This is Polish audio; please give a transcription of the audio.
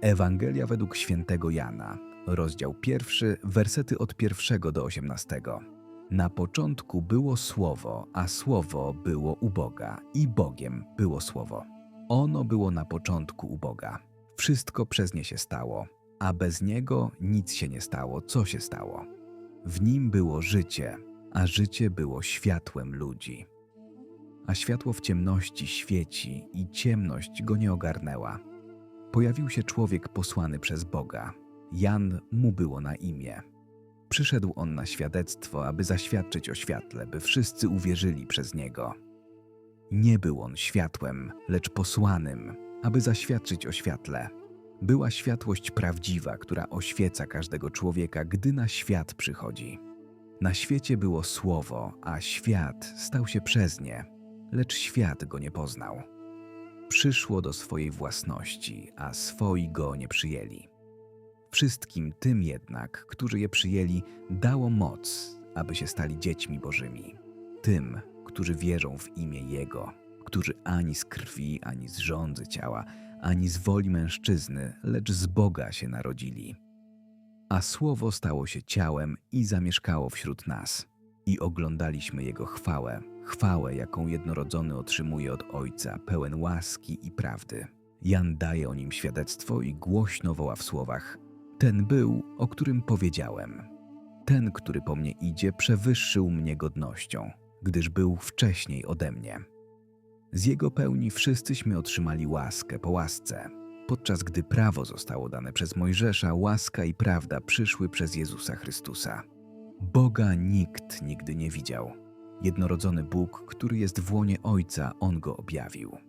Ewangelia według świętego Jana, rozdział pierwszy, wersety od pierwszego do osiemnastego. Na początku było Słowo, a Słowo było u Boga i Bogiem było Słowo. Ono było na początku u Boga. Wszystko przez nie się stało, a bez Niego nic się nie stało, co się stało. W Nim było życie, a życie było światłem ludzi. A światło w ciemności świeci i ciemność go nie ogarnęła. Pojawił się człowiek posłany przez Boga. Jan mu było na imię. Przyszedł on na świadectwo, aby zaświadczyć o świetle, by wszyscy uwierzyli przez niego. Nie był on światłem, lecz posłanym, aby zaświadczyć o świetle. Była światłość prawdziwa, która oświeca każdego człowieka, gdy na świat przychodzi. Na świecie było słowo, a świat stał się przez nie, lecz świat go nie poznał. Przyszło do swojej własności, a swoi go nie przyjęli. Wszystkim tym jednak, którzy je przyjęli, dało moc, aby się stali dziećmi Bożymi. Tym, którzy wierzą w imię Jego, którzy ani z krwi, ani z rządzy ciała, ani z woli mężczyzny, lecz z Boga się narodzili. A Słowo stało się ciałem i zamieszkało wśród nas. I oglądaliśmy Jego chwałę, chwałę, jaką jednorodzony otrzymuje od Ojca, pełen łaski i prawdy. Jan daje o nim świadectwo i głośno woła w słowach: Ten był, o którym powiedziałem. Ten, który po mnie idzie, przewyższył mnie godnością, gdyż był wcześniej ode mnie. Z jego pełni wszyscyśmy otrzymali łaskę po łasce. Podczas gdy prawo zostało dane przez Mojżesza, łaska i prawda przyszły przez Jezusa Chrystusa. Boga nikt nigdy nie widział. Jednorodzony Bóg, który jest w łonie Ojca, On go objawił.